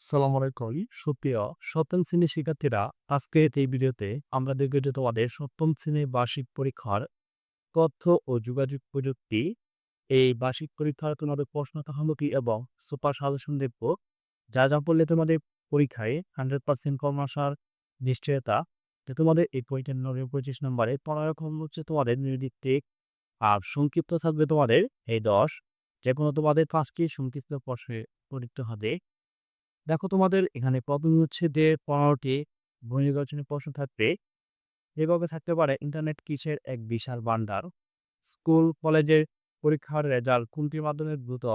সালাম আলাইকুম। সুপ্রিয় সপ্তম শ্রেণির শিক্ষার্থীরা আজকে এই ভিডিওতে আমরা দেখব যে তোমাদের সপ্তম শ্রেণির বার্ষিক পরীক্ষার তথ্য ও যোগাযোগ প্রযুক্তি। এই বার্ষিক পরীক্ষার তোমাদের প্রশ্ন তাহামুখী এবং সুপার সাজেশন দেখব। যা যা পড়লে তোমাদের পরীক্ষায় হান্ড্রেড পার্সেন্ট কম আসার নিশ্চয়তা। যে তোমাদের এই পয়েন্টের নব্বই পঁচিশ নম্বরে পনেরো কম হচ্ছে তোমাদের নির্দিক আর সংক্ষিপ্ত থাকবে তোমাদের এই দশ। যে কোনো তোমাদের পাঁচটি সংক্ষিপ্ত প্রশ্নে পরীক্ষা হবে। দেখো তোমাদের এখানে যে পনেরোটি নির্বাচনী প্রশ্ন থাকবে। এভাবে থাকতে পারে ইন্টারনেট কিসের এক বিশাল ভান্ডার? স্কুল কলেজের পরীক্ষার রেজাল্ট কোনটির মাধ্যমে দ্রুত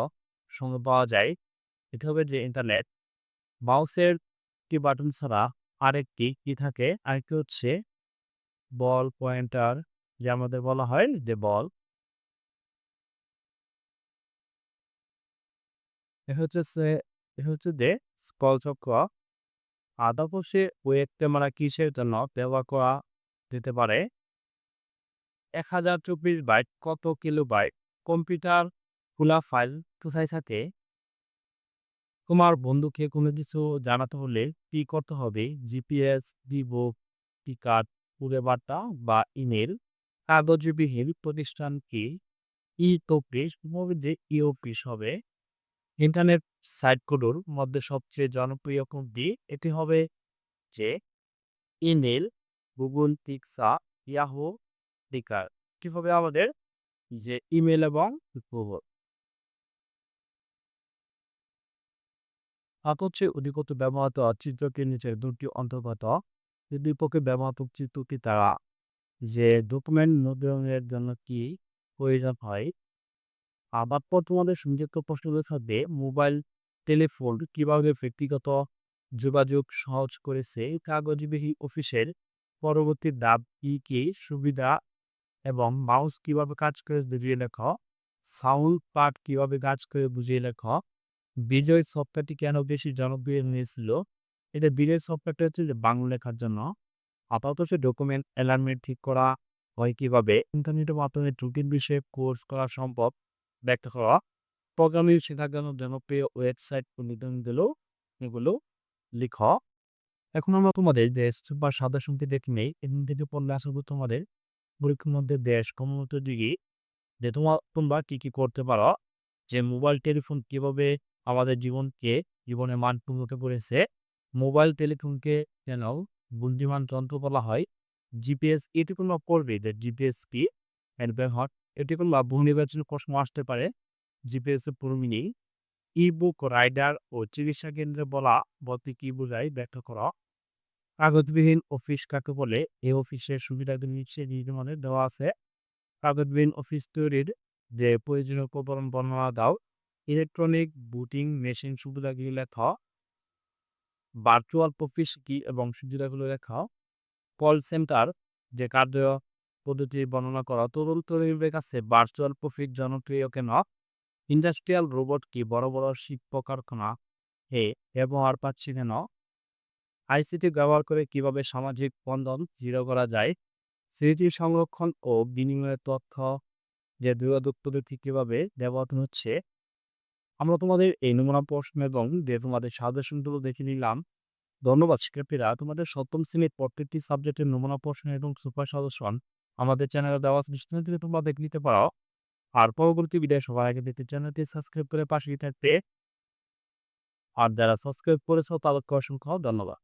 সঙ্গে পাওয়া যায়? এটা হবে যে ইন্টারনেট মাউসের কি বাটন ছাড়া আরেকটি কি থাকে? আরেকটি হচ্ছে বল পয়েন্টার যে আমাদের বলা হয় যে বল হচ্ছে হচ্ছে যে স্কল চক্র আদাপসে ওয়েব ক্যামেরা কিসের জন্য ব্যবহার করা যেতে পারে? এক হাজার চব্বিশ বাইট কত কিলো বাইট কম্পিউটার, খোলা ফাইল কোথায় থাকে? তোমার বন্ধুকে কোনো কিছু জানাতে হলে কি করতে হবে? জিপিএস ডিবো টিকাট পুরে বার্তা বা ইমেল কাগজবিহীন প্রতিষ্ঠান কি? ই অফিস যে ই অফিস হবে? ইন্টারনেট সাইটগুলোর মধ্যে সবচেয়ে জনপ্রিয় কোনটি? এটি হবে যে ইমেল গুগল, পিক্সা, ইয়াহু টিকার কি হবে আমাদের যে ইমেল এবং গুগল। হচ্ছে অধিকত ব্যবহৃত চিত্রকে নিচের দুটি অন্তর্গত দুই পক্ষে ব্যবহৃত চিত্রটি তারা যে ডকুমেন্ট নবীনের জন্য কি প্রয়োজন হয় আবার পর তোমাদের সংযুক্ত প্রশ্নগুলো থাকবে মোবাইল, টেলিফোন কীভাবে ব্যক্তিগত যোগাযোগ সহজ করেছে? কাগজবিহী অফিসের পরবর্তী দাব কি কি? সুবিধা এবং মাউস কীভাবে কাজ করে বুঝিয়ে লেখ? সাউন্ড পার্ট কীভাবে কাজ করে বুঝিয়ে লেখ? বিজয় সফটওয়্যারটি কেন বেশি জনপ্রিয় হয়েছিল এটা বিজয় সফটওয়্যারটা হচ্ছে যে বাংলা লেখার জন্য। আপাতত সে ডকুমেন্ট অ্যালার্মেন্ট ঠিক করা হয় কীভাবে? ইন্টারনেটের মাধ্যমে ত্রুটির বিষয়ে কোর্স করা সম্ভব? ব্যক্ত করা। প্রোগ্রামিং শেখার জন্য জনপ্রিয় ওয়েবসাইট নিবন্ধগুলো এগুলো লিখ। এখন আমরা তোমাদের দেশ বা সাদা শুনতে দেখি নেই। এখান থেকে পড়লে আসব তোমাদের পরীক্ষার মধ্যে দেশ কমনত দিকে যে তোমার তোমরা কি কি করতে পারো, যে মোবাইল, টেলিফোন কীভাবে আমাদের জীবনকে জীবনে মানপূর্ণকে করেছে, মোবাইল, টেলিফোনকে যেন বুদ্ধিমান যন্ত্র বলা হয়, জিপিএস এটি তোমরা পড়বে যে জিপিএস কি এর ব্যবহার এটি কোনো বহু নির্বাচনী প্রশ্ন আসতে পারে। জিপিএস এর পুরো মিনিং। ই বুক রাইডার ও চিকিৎসা কেন্দ্রে বলা বলতে কি বোঝায় ব্যাখ্যা করা। কাগজবিহীন অফিস কাকে বলে? এই অফিসের সুবিধাগুলি নিচে নির্মাণে দেওয়া আছে। কাগজবিহীন অফিস তৈরির যে প্রয়োজনীয় উপকরণ বর্ণনা দাও। ইলেকট্রনিক, বুটিং, মেশিন সুবিধাগুলি লেখা। ভার্চুয়াল অফিস কি এবং সুবিধাগুলো লেখা। কল সেন্টার, যে কার্য পদ্ধতি বর্ণনা করা। তরুণ তরুণীদের কাছে ভার্চুয়াল প্রফিট জনপ্রিয় কেন? ইন্ডাস্ট্রিয়াল রোবট কি বড় বড় শিল্প কারখানা হে, ব্যবহার পাচ্ছি কেন? আইসিটি ব্যবহার করে কীভাবে সামাজিক বন্ধন দৃঢ় করা যায়? স্মৃতি সংরক্ষণ ও বিনিময়ের তথ্য যে যোগাযোগ পদ্ধতি কীভাবে ব্যবহৃত হচ্ছে। আমরা তোমাদের এই নমুনা প্রশ্ন এবং যে তোমাদের সাজেশনগুলো দেখে নিলাম। ধন্যবাদ শিক্ষার্থীরা। তোমাদের সপ্তম শ্রেণির প্রত্যেকটি সাবজেক্টের নমুনা প্রশ্ন এবং সুপার সাজেশন আমাদের চ্যানেলে দেওয়া দৃষ্টি থেকে তোমরা দেখে নিতে পারো। আর পরবর্তী ভিডিও সবার আগে দেখতে চ্যানেলটি সাবস্ক্রাইব করে পাশে থাকতে আর যারা সাবস্ক্রাইব করেছ তাদেরকে অসংখ্য ধন্যবাদ।